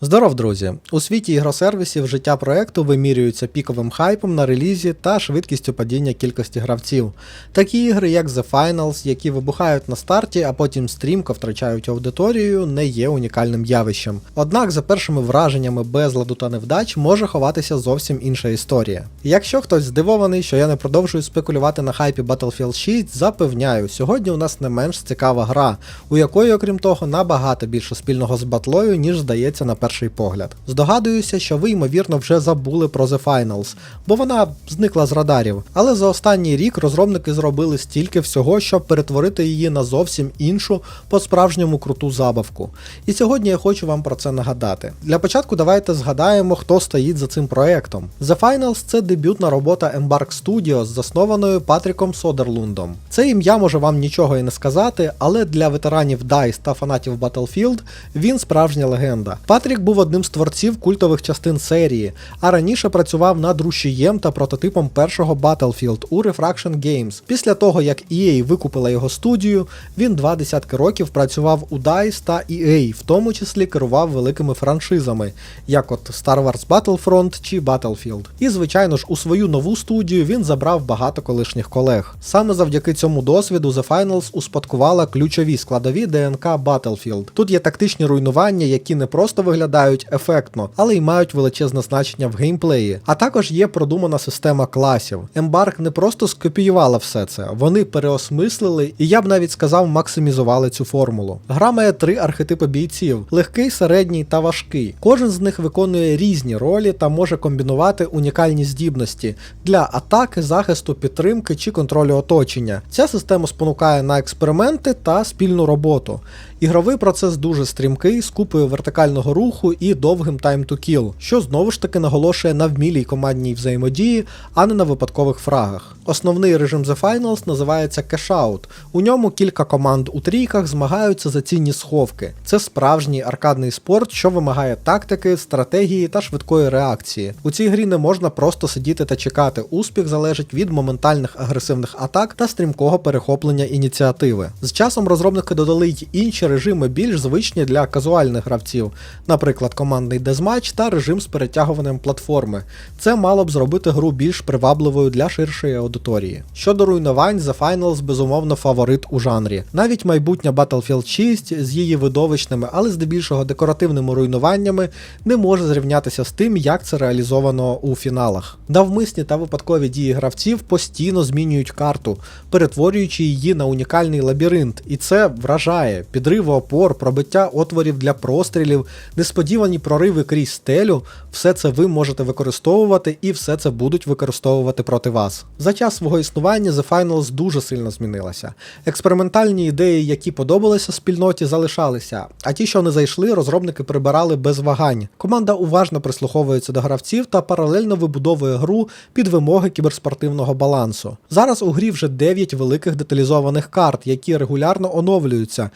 Здоров, друзі! У світі ігросервісів життя проекту вимірюється піковим хайпом на релізі та швидкістю падіння кількості гравців. Такі ігри, як The Finals, які вибухають на старті, а потім стрімко втрачають аудиторію, не є унікальним явищем. Однак за першими враженнями безладу та невдач може ховатися зовсім інша історія. Якщо хтось здивований, що я не продовжую спекулювати на хайпі Battlefield 6, запевняю, сьогодні у нас не менш цікава гра, у якої, окрім того, набагато більше спільного з батлою, ніж здається на перший погляд. Здогадуюся, що ви, ймовірно, вже забули про The Finals, бо вона зникла з радарів. Але за останній рік розробники зробили стільки всього, щоб перетворити її на зовсім іншу, по-справжньому круту забавку. І сьогодні я хочу вам про це нагадати. Для початку давайте згадаємо, хто стоїть за цим проектом. The Finals це дебютна робота Embark Studios, заснованою Патріком Содерлундом. Це ім'я може вам нічого і не сказати, але для ветеранів DICE та фанатів Battlefield він справжня легенда. Патрік був одним з творців культових частин серії, а раніше працював над рушієм та прототипом першого Battlefield у Refraction Games. Після того, як EA викупила його студію, він два десятки років працював у DICE та EA, в тому числі керував великими франшизами, як от Star Wars Battlefront чи Battlefield. І звичайно ж, у свою нову студію він забрав багато колишніх колег. Саме завдяки цьому досвіду The Finals успадкувала ключові складові ДНК Battlefield. Тут є тактичні руйнування, які не просто виглядають ефектно, але й мають величезне значення в геймплеї. А також є продумана система класів. Embark не просто скопіювала все це, вони переосмислили і я б навіть сказав, максимізували цю формулу. Гра має три архетипи бійців: легкий, середній та важкий. Кожен з них виконує різні ролі та може комбінувати унікальні здібності для атаки, захисту, підтримки чи контролю оточення. Ця система спонукає на експерименти та спільну роботу. Ігровий процес дуже стрімкий, з купою вертикального руху і довгим time to kill, що знову ж таки наголошує на вмілій командній взаємодії, а не на випадкових фрагах. Основний режим The Finals називається Cash Out. У ньому кілька команд у трійках змагаються за цінні сховки. Це справжній аркадний спорт, що вимагає тактики, стратегії та швидкої реакції. У цій грі не можна просто сидіти та чекати. Успіх залежить від моментальних агресивних атак та стрімкого перехоплення ініціативи. З часом розробники додали й інші режими більш звичні для казуальних гравців, наприклад, командний дезматч та режим з перетягуванням платформи. Це мало б зробити гру більш привабливою для ширшої аудиторії. Щодо руйнувань, The Finals безумовно фаворит у жанрі. Навіть майбутня Battlefield 6 з її видовищними, але здебільшого декоративними руйнуваннями не може зрівнятися з тим, як це реалізовано у фіналах. Навмисні та випадкові дії гравців постійно змінюють карту, перетворюючи її на унікальний лабіринт, і це вражає підриви опор, пробиття отворів для прострілів, несподівані прориви крізь стелю. Все це ви можете використовувати і все це будуть використовувати проти вас. За час свого існування The Finals дуже сильно змінилася. Експериментальні ідеї, які подобалися спільноті, залишалися, а ті, що не зайшли, розробники прибирали без вагань. Команда уважно прислуховується до гравців та паралельно вибудовує гру під вимоги кіберспортивного балансу. Зараз у грі вже 9 великих деталізованих карт, які регулярно оновлюються,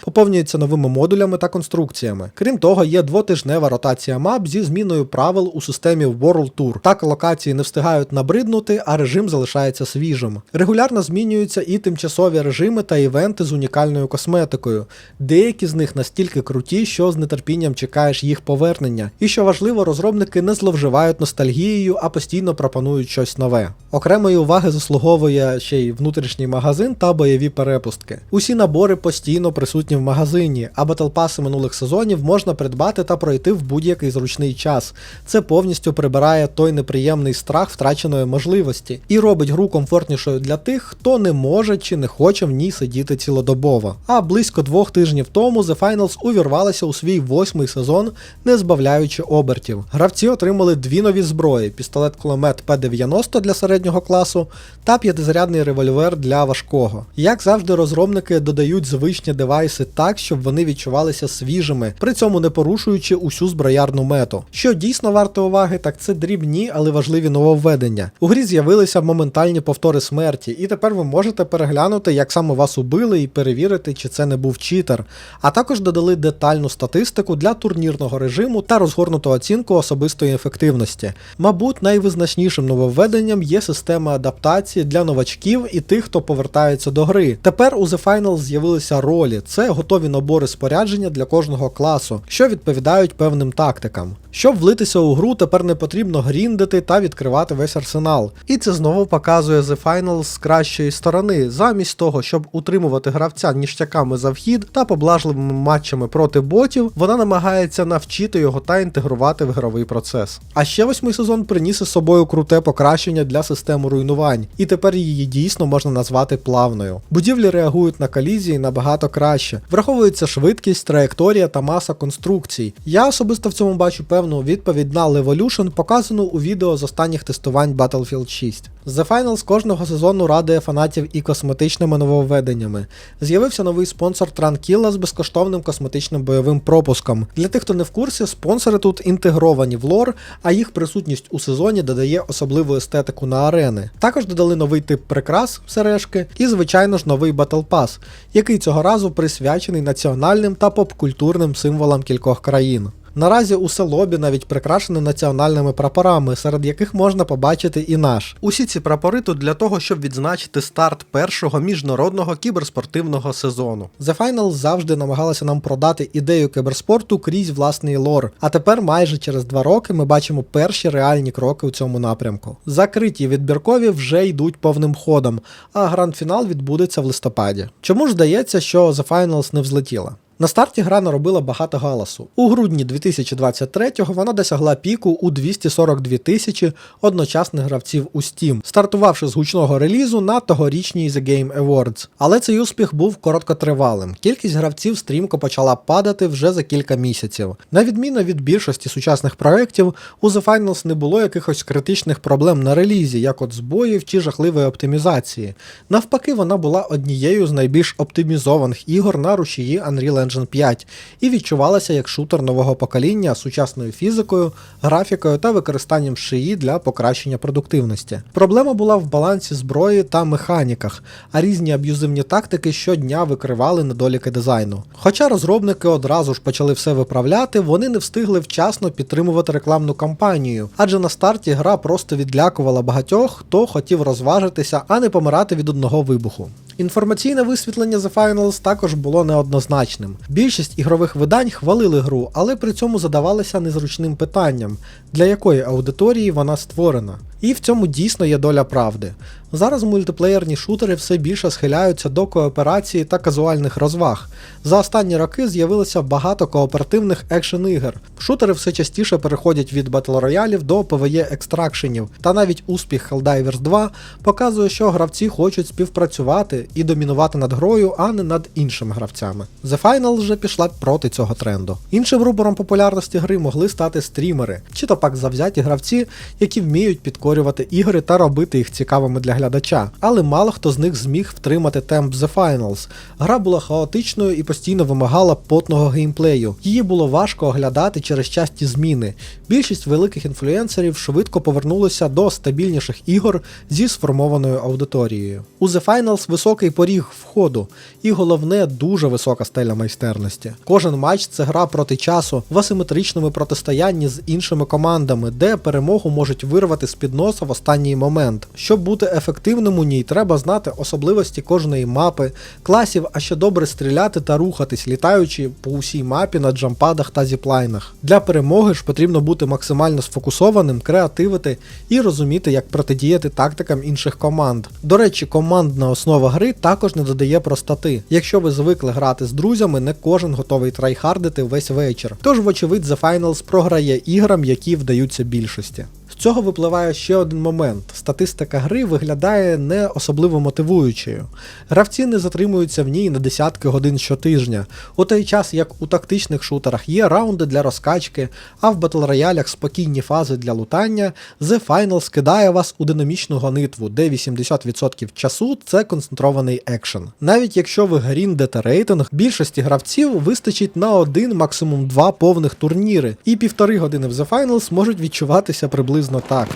поповнюються новими модулями та конструкціями. Крім того, є двотижнева ротація мап зі зміною правил у системі World Tour. Так локації не встигають набриднути, а режим залишається свіжим. Регулярно змінюються і тимчасові режими та івенти з унікальною косметикою. Деякі з них настільки круті, що з нетерпінням чекаєш їх повернення. І що важливо, розробники не зловживають ностальгією, а постійно пропонують щось нове. Окремої уваги заслуговує ще й внутрішній магазин та бойові перепустки. Усі набори постійно присутні в магазині, а батлпаси минулих сезонів можна придбати та пройти в будь-який зручний час. Це повністю прибирає той неприємний страх втраченої можливості і робить гру комфортнішою для тих, хто не може чи не хоче в ній сидіти цілодобово. А близько двох тижнів тому The Finals увірвалася у свій восьмий сезон, не збавляючи обертів. Гравці отримали дві нові зброї: пістолет-кулемет П-90 для середнього класу та п'ятизарядний револьвер для важкого. Як завжди, розробники додають звичні девайси так, щоб вони відчувалися свіжими, при цьому не порушуючи усю зброярну мету. Що дійсно варто уваги, так це дрібні, але важливі нововведення. У грі з'явилися моментальні повтори смерті, і тепер ви можете переглянути, як саме вас убили, і перевірити, чи це не був читер. А також додали детальну статистику для турнірного режиму та розгорнуту оцінку особистої ефективності. Мабуть, найвизначнішим нововведенням є система адаптації для новачків і тих, хто повертається до гри. Тепер у The Finals з'явилися ролі. Це готові набори спорядження для кожного класу, що відповідають певним тактикам. Щоб влитися у гру, тепер не потрібно гріндити та відкривати весь арсенал. І це знову показує The Finals з кращої сторони, замість того, щоб утримувати гравця ніштяками за вхід та поблажливими матчами проти ботів, вона намагається навчити його та інтегрувати в ігровий процес. А ще восьмий сезон приніс із собою круте покращення для системи руйнувань, і тепер її дійсно можна назвати плавною. Будівлі реагують на колізії набагато краще. Враховується швидкість, траєкторія та маса конструкцій. Я особисто в цьому бачу певну відповідь на Levolution, показану у відео з останніх тестувань Battlefield 6. The Finals кожного сезону радує фанатів і косметичними нововведеннями. З'явився новий спонсор Tranquilla з безкоштовним косметичним бойовим пропуском. Для тих, хто не в курсі, спонсори тут інтегровані в лор, а їх присутність у сезоні додає особливу естетику на арени. Також додали новий тип прикрас сережки і, звичайно ж, новий Battle Pass, який цього разу присвячений національним та попкультурним символам кількох країн. Наразі усе лобі навіть прикрашене національними прапорами, серед яких можна побачити і наш. Усі ці прапори тут для того, щоб відзначити старт першого міжнародного кіберспортивного сезону. The Finals завжди намагалася нам продати ідею кіберспорту крізь власний лор. А тепер, майже через два роки, ми бачимо перші реальні кроки у цьому напрямку. Закриті відбіркові вже йдуть повним ходом, а гранд-фінал відбудеться в листопаді. Чому ж здається, що The Finals не взлетіла? На старті гра наробила багато галасу. У грудні 2023-го вона досягла піку у 242 тисячі одночасних гравців у Steam, стартувавши з гучного релізу на тогорічній The Game Awards. Але цей успіх був короткотривалим. Кількість гравців стрімко почала падати вже за кілька місяців. На відміну від більшості сучасних проєктів, у The Finals не було якихось критичних проблем на релізі, як от збоїв чи жахливої оптимізації. Навпаки, вона була однією з найбільш оптимізованих ігор на рушії Unreal Engine 5 і відчувалася як шутер нового покоління з сучасною фізикою, графікою та використанням шиї для покращення продуктивності. Проблема була в балансі зброї та механіках, а різні аб'юзивні тактики щодня викривали недоліки дизайну. Хоча розробники одразу ж почали все виправляти, вони не встигли вчасно підтримувати рекламну кампанію, адже на старті гра просто відлякувала багатьох, хто хотів розважитися, а не помирати від одного вибуху. Інформаційне висвітлення The Finals також було неоднозначним. Більшість ігрових видань хвалили гру, але при цьому задавалися незручним питанням, для якої аудиторії вона створена. І в цьому дійсно є доля правди. Зараз мультиплеєрні шутери все більше схиляються до кооперації та казуальних розваг. За останні роки з'явилося багато кооперативних екшен ігор. Шутери все частіше переходять від батл роялів до PvE екстракшенів, та навіть успіх Helldivers 2 показує, що гравці хочуть співпрацювати і домінувати над грою, а не над іншими гравцями. The Final вже пішла проти цього тренду. Іншим рупором популярності гри могли стати стрімери, чи то пак завзяті гравці, які вміють підкорювати ігри та робити їх цікавими для глядача, але мало хто з них зміг втримати темп The Finals. Гра була хаотичною і постійно вимагала потного геймплею. Її було важко оглядати через часті зміни. Більшість великих інфлюенсерів швидко повернулися до стабільніших ігор зі сформованою аудиторією. У The Finals високий поріг входу, і головне дуже висока стеля майстерності. Кожен матч це гра проти часу в асиметричному протистоянні з іншими командами, де перемогу можуть вирвати з під носа в останній момент. Щоб бути ефективним у ній, треба знати особливості кожної мапи, класів, а ще добре стріляти та рухатись, літаючи по усій мапі на джампадах та зіплайнах. Для перемоги ж потрібно бути максимально сфокусованим, креативити і розуміти, як протидіяти тактикам інших команд. До речі, командна основа гри також не додає простоти. Якщо ви звикли грати з друзями, не кожен готовий трайхардити весь вечір. Тож, вочевидь, The Finals програє іграм, які вдаються більшості. З цього випливає ще один момент: статистика гри виглядає не особливо мотивуючою. Гравці не затримуються в ній на десятки годин щотижня, у той час як у тактичних шутерах є раунди для розкачки, а в батл роялях спокійні фази для лутання, The Final скидає вас у динамічну гонитву, де 80% часу це концентрований екшен. Навіть якщо ви гріндете рейтинг, більшості гравців вистачить на один, максимум два повних турніри, і півтори години в The Finals можуть відчуватися приблизно так.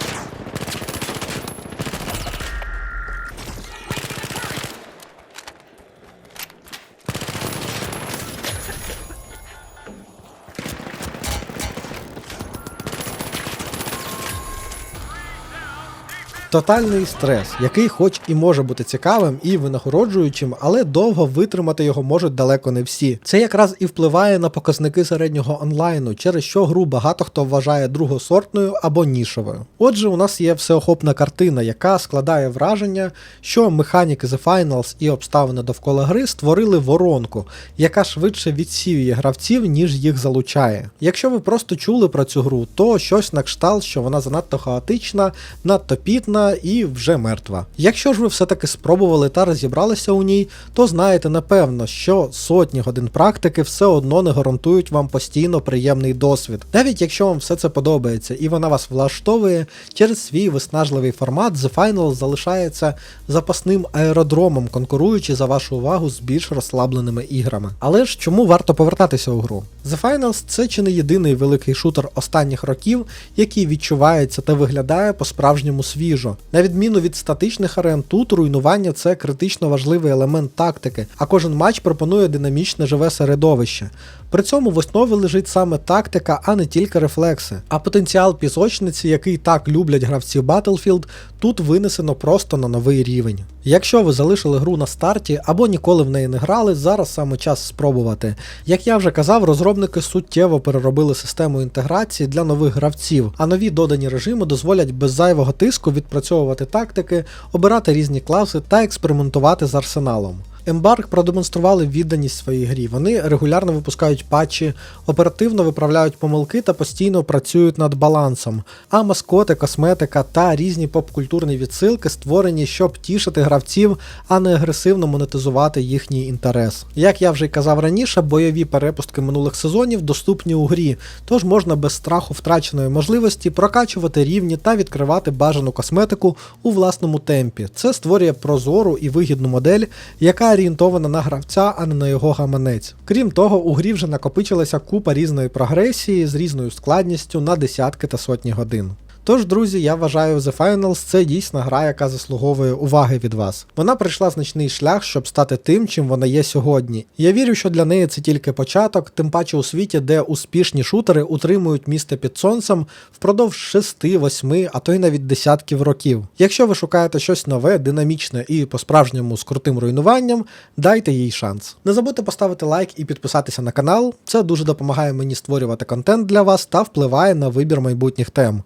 Тотальний стрес, який хоч і може бути цікавим і винагороджуючим, але довго витримати його можуть далеко не всі. Це якраз і впливає на показники середнього онлайну, через що гру багато хто вважає другосортною або нішовою. Отже, у нас є всеохопна картина, яка складає враження, що механіки The Finals і обставини довкола гри створили воронку, яка швидше відсіює гравців, ніж їх залучає. Якщо ви просто чули про цю гру, то щось на кшталт, що вона занадто хаотична, надто пітна і вже мертва. Якщо ж ви все-таки спробували та розібралися у ній, то знаєте напевно, що сотні годин практики все одно не гарантують вам постійно приємний досвід. Навіть якщо вам все це подобається і вона вас влаштовує, через свій виснажливий формат The Final залишається запасним аеродромом, конкуруючи за вашу увагу з більш розслабленими іграми. Але ж чому варто повертатися у гру? The Finals це чи не єдиний великий шутер останніх років, який відчувається та виглядає по-справжньому свіжо. На відміну від статичних арен, тут руйнування це критично важливий елемент тактики, а кожен матч пропонує динамічне живе середовище. При цьому в основі лежить саме тактика, а не тільки рефлекси. А потенціал пісочниці, який так люблять гравці Battlefield, тут винесено просто на новий рівень. Якщо ви залишили гру на старті або ніколи в неї не грали, зараз саме час спробувати. Як я вже казав, розробники суттєво переробили систему інтеграції для нових гравців, а нові додані режими дозволять без зайвого тиску відпрацьовувати тактики, обирати різні класи та експериментувати з арсеналом. Embark продемонстрували відданість своїй грі. Вони регулярно випускають патчі, оперативно виправляють помилки та постійно працюють над балансом. А маскоти, косметика та різні поп-культурні відсилки створені, щоб тішити гравців, а не агресивно монетизувати їхній інтерес. Як я вже й казав раніше, бойові перепустки минулих сезонів доступні у грі, тож можна без страху втраченої можливості прокачувати рівні та відкривати бажану косметику у власному темпі. Це створює прозору і вигідну модель, яка орієнтована на гравця, а не на його гаманець. Крім того, у грі вже накопичилася купа різної прогресії з різною складністю на десятки та сотні годин. Тож, друзі, я вважаю The Finals це дійсна гра, яка заслуговує уваги від вас. Вона пройшла значний шлях, щоб стати тим, чим вона є сьогодні. Я вірю, що для неї це тільки початок, тим паче у світі, де успішні шутери утримують місце під сонцем впродовж 6, 8, а то й навіть десятків років. Якщо ви шукаєте щось нове, динамічне і по-справжньому з крутим руйнуванням, дайте їй шанс. Не забудьте поставити лайк і підписатися на канал. Це дуже допомагає мені створювати контент для вас та впливає на вибір майбутніх тем.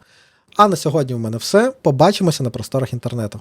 А на сьогодні в мене все. Побачимося на просторах інтернету.